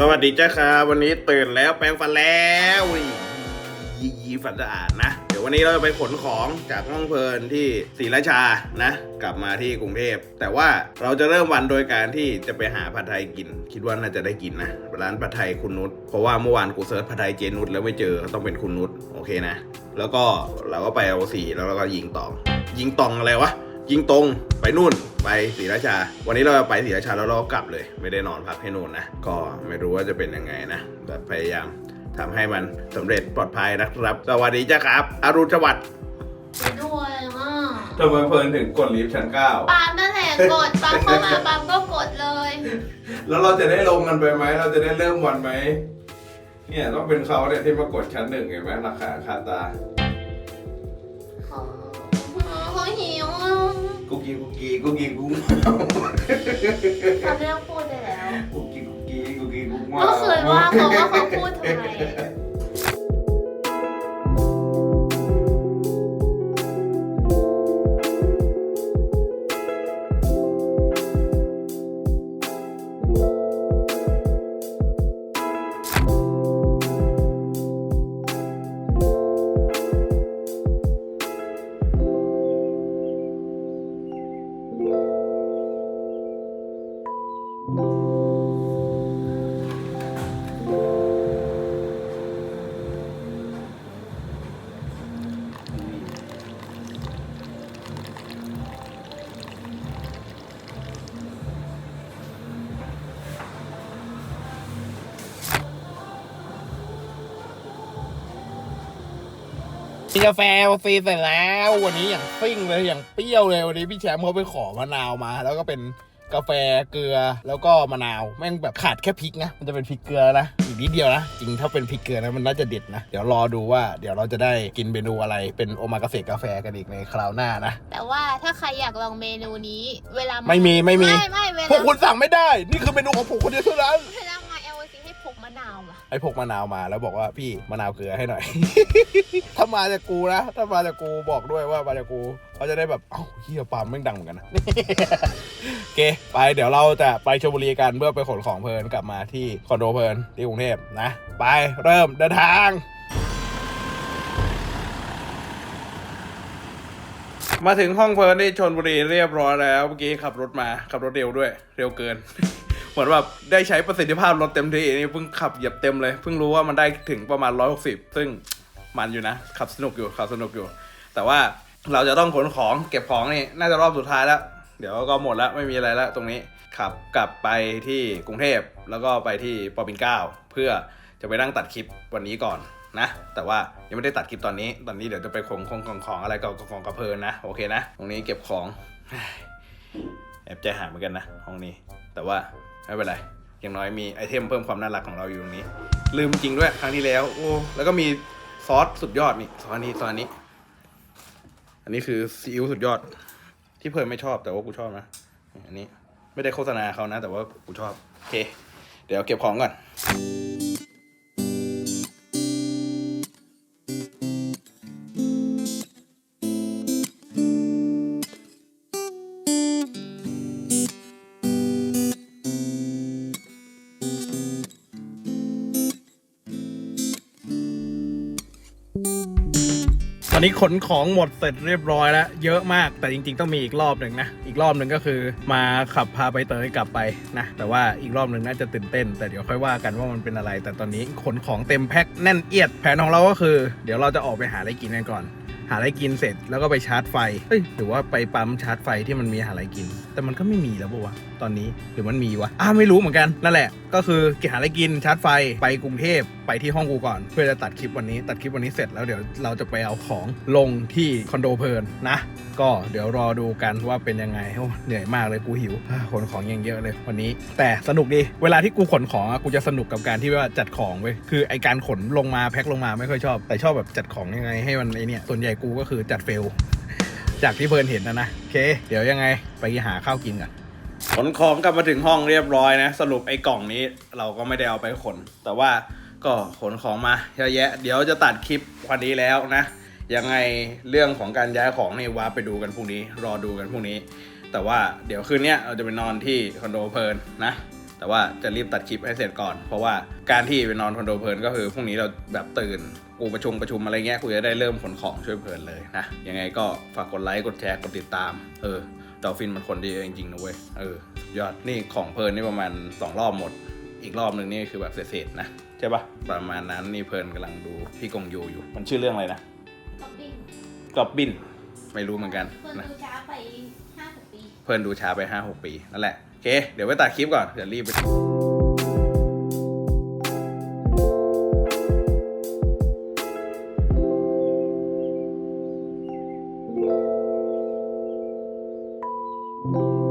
สวัสดีจ้าครับวันนี้ตื่นแล้วแปรงฟันแล้วยียีฝันสะอาดนะ เดี๋ยววันนี้เราจะไปขนของจากห้องเพลินที่ศรีราชานะ กลับมาที่กรุงเทพแต่ว่าเราจะเริ่มวันโดยการที่จะไปหาผัดไทยกิน คิดว่าน่าจะได้กินนะร้านผัดไทยคุณนุชเพราะว่าเมื่อวานกูเซิร์ชผัดไทยเจนุชแล้วไม่เจอต้องเป็นคุณนุชโอเคนะ แล้วก็เราก็ไปเอาสีแล้วเราก็ยิงตอง ยิงตองอะไรวะ ยิงตรงไปนู่นไปศรีราชา วันนี้เราจะไปศรีราชาแล้วเราก็กลับเลย ไม่ได้นอนพักให้นู่นนะ ก็ไม่รู้ว่าจะเป็นยังไงนะแต่พยายามทำให้มันสำเร็จปลอดภัยนะครับ สวัสดีจ้าครับ อรุณสวัสดิ์ไปด้วยอะทำไมเพลินถึงกดลิฟต์ชั้นเก้าปาล์มนั่นแหละกดปาล์มเข้ามาปาล์มก็กดเลย แล้วเราจะได้ลงกันไปไหม เราจะได้เริ่มวันไหม เนี่ยต้องเป็นเขาเนี่ยที่มากดชั้นหนึ่งเห็นไหมราคาคาตาอ๋อเขาหิวอะ กุกกี้กุกกี้กุกกี้กุ๊กทำเรื่องพูดได้แล้วกุกกี้กุกกี้กุกกี้กุ๊กก็เคยว่าเขาว่าเขาพูดทำไม มีกาแฟฟรีเสร็จแล้ว วันนี้อย่างซิ่งเลยอย่างเปรี้ยวเลยวันนี้พี่แชมป์เขาไปขอมะนาวมา แล้วก็เป็นกาแฟเกลือแล้วก็มะนาวแม่งแบบขาดแค่พริกนะมันจะเป็นพริกเกลือนะอีกนิดเดียวนะจริงถ้าเป็นพริกเกลือนะมันน่าจะเด็ดนะเดี๋ยวรอดูว่าเดี๋ยวเราจะได้กินเมนูอะไรเป็นโอมากาเสะกาแฟกันอีกในคราวหน้านะแต่ว่าถ้าใครอยากลองเมนูนี้ เวลาไม่มีไม่มีไม่ไม่เวพวลากคุณสั่งไม่ได้ นี่คือเมนูของผมคนเดียวเท่านั้นาวมาไอ้พกมะนาวมาแล้วบอกว่าพี่มะนาวเกลือให้หน่อย ถ้ามาจากกูนะ ถ้ามาจากกูบอกด้วยว่ามาจากกูเขาจะได้แบบเอ้าเฮียปาล์มแม่งดังเหมือนกันนะโอเคไปเดี๋ยวเราจะไปชลบุรีกันเพื่อไปขนของเพลินกลับมาที่คอนโดเพลินที่กรุงเทพนะ ไปเริ่มเดินทางมาถึงห้องเพลินที่ชนบุรีเรียบร้อยแล้วเมื่อกี้ขับรถมาขับรถเร็วด้วย เร็วเกิน เหมือนแบบได้ใช้ประสิทธิภาพรถเต็มที่นี่เพิ่งขับเหยียบเต็มเลย เพิ่งรู้ว่ามันได้ถึงประมาณ 160 ซึ่งมันอยู่นะ ขับสนุกอยู่ขับสนุกอยู่ แต่ว่าเราจะต้องขนของเก็บของนี่น่าจะรอบสุดท้ายแล้ว เดี๋ยวก็หมดแล้วไม่มีอะไรแล้วตรงนี้ขับกลับไปที่กรุงเทพแล้วก็ไปที่ปอปินเก้าเพื่อจะไปนั่งตัดคลิปวันนี้ก่อนนะ แต่ว่ายังไม่ได้ตัดคลิปตอนนี้ ตอนนี้เดี๋ยวจะไปของของของของอะไรกับของกระเพลินนะโอเคนะ ตรงนี้เก็บของแอบใจหายเหมือนกันนะห้องนี้ แต่ว่า ไม่เป็นไรอย่างน้อยมีไอเทมเพิ่มความน่ารักของเราอยู่ตรงนี้ ลืมจริงด้วยครั้งที่แล้วโอ้แล้วก็มีซอสสุดยอดนี่ซอสนี้ซอสนี้ อันนี้คือซีอิ๊วสุดยอด ที่เพิ่นไม่ชอบแต่ว่ากูชอบนะอันนี้ไม่ได้โฆษณาเขานะ แต่ว่ากูชอบโอเค เดี๋ยวเก็บของก่อน อนนี้ขนของหมดเสร็จเรียบร้อยแล้ว เยอะมากแต่จริง ๆ ต้องมีอีกรอบหนึ่งนะ อีกรอบหนึ่งก็คือมาขับพาไปเตยกลับไปนะ แต่ว่าอีกรอบหนึ่งน่าจะตื่นเต้น แต่เดี๋ยวค่อยว่ากันว่ามันเป็นอะไร แต่ตอนนี้ขนของเต็มแพ็คแน่นเอียด แผนของเราก็คือ เดี๋ยวเราจะออกไปหาอะไรกินกันก่อน หาอะไรกินเสร็จแล้วก็ไปชาร์จไฟเอ้ยหรือว่าไปปั๊มชาร์จไฟที่มันมีหาอะไรกิน แต่มันก็ไม่มีแล้วปะวะตอนนี้หรือมันมีวะอ้าไม่รู้เหมือนกันนั่นแหละ ก็คือกหาอะไรกินชาร์จไฟไปกรุงเทพไปที่ห้องกูก่อน เพื่อจะตัดคลิปวันนี้ ตัดคลิปวันนี้เสร็จแล้วเดี๋ยวเราจะไปเอาของลงที่คอนโดเพลินนะ ก็เดี๋ยวรอดูกันว่าเป็นยังไงโอ้เหนื่อยมากเลยกูหิวขนของยังเยอะเลยวันนี้ แต่สนุกดีเวลาที่กูขนของอะกูจะสนุกกับการที่ว่าจัดของเว้ยคือไอการขนลงมาแพ็คลงมาไม่ค่อยชอบ แต่ชอบแบบจัดของยังไงให้มันไอเนี่ยส่วนใหญ่กูก็คือจัดเฟล จากที่เพลินเห็นนะนะโอเค เดี๋ยวยังไงไปหาข้าวกินกันขนของกลับมาถึงห้องเรียบร้อยนะ สรุปไอ้กล่องนี้เราก็ไม่ได้เอาไปขน แต่ว่าก็ขนของมาเยอะแยะ เดี๋ยวจะตัดคลิปวันนี้แล้วนะ ยังไงเรื่องของการย้ายของนี่ว่าไปดูกันพรุ่งนี้ รอดูกันพรุ่งนี้ แต่ว่าเดี๋ยวคืนนี้เราจะไปนอนที่คอนโดเพลินนะ แต่ว่าจะรีบตัดคลิปให้เสร็จก่อน เพราะว่าการที่ไปนอนคอนโดเพลินก็คือพรุ่งนี้เราแบบตื่นกูประชุมประชุมอะไรเงี้ยกูจะได้เริ่มขนของช่วยเพลินเลยนะยังไงก็ฝากกดไลค์กดแชร์กดติดตาม เออดอลฟินมันคนดีจริงๆนะเว้ยเออยอดนี่ของเพลินนี่ประมาณสองรอบหมด อีกรอบหนึ่งนี่คือแบบเศษๆนะใช่ปะประมาณนั้นนี่เพลินกำลังดูพี่กงยูอยู่ มันชื่อเรื่องอะไรนะก็บินกอบบินไม่รู้เหมือนกันเพื่อนนะดูช้าไปห้าหกปี เพิ่นดูช้าไป5 6ปีนั่นแหละ โอเค เดี๋ยวไปตัดคลิปก่อน เดี๋ยวรีบไปเ